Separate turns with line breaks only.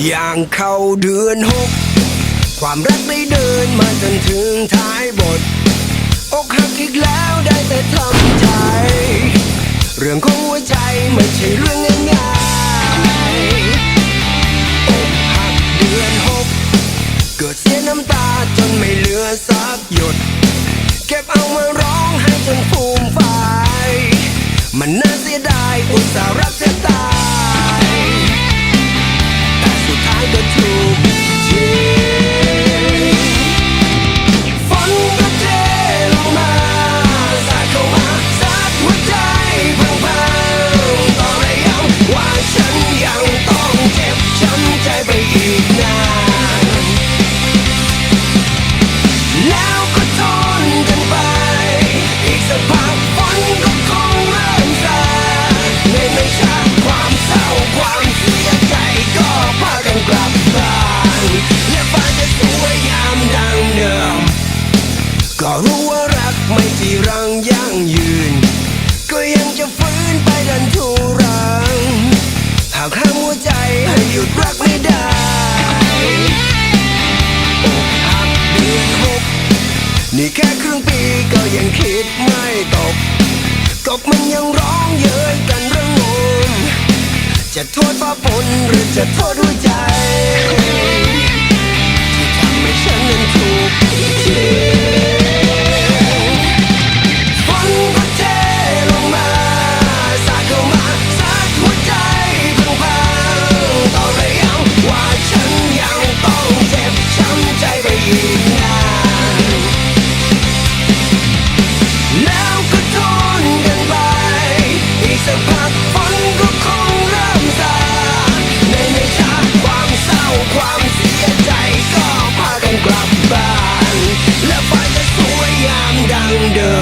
อย่างเข้าเดือนหก ความรักได้เดินมาจนถึงท้ายบท อกหักอีกแล้วได้แต่ทำใจ เรื่องของหัวใจไม่ใช่เรื่องง่ายๆอกหักเดือนหก เกิดเสียน้ำตาจนไม่เหลือสักหยด เก็บเอามาร้องให้จนฟูมฟาย มันน่าเสียดายอุตส่าห์รักแทบตา ก็รู้ว่ารักไม่จีรังยั่งยืน ก็ยังจะฟื้นไปดันทุรัง หากห้ามหัวใจให้หยุดรักไม่ได้อกหักเดือนหกนี่แค่ครึ่งปีก็ยังคิดไม่ตกกบมันยังร้องเย้ยกันระงมจะโทษฟ้าฝนหรือจะโทษหัวใจที่ทำให้ฉันนั้นถูกทิ้ง ดั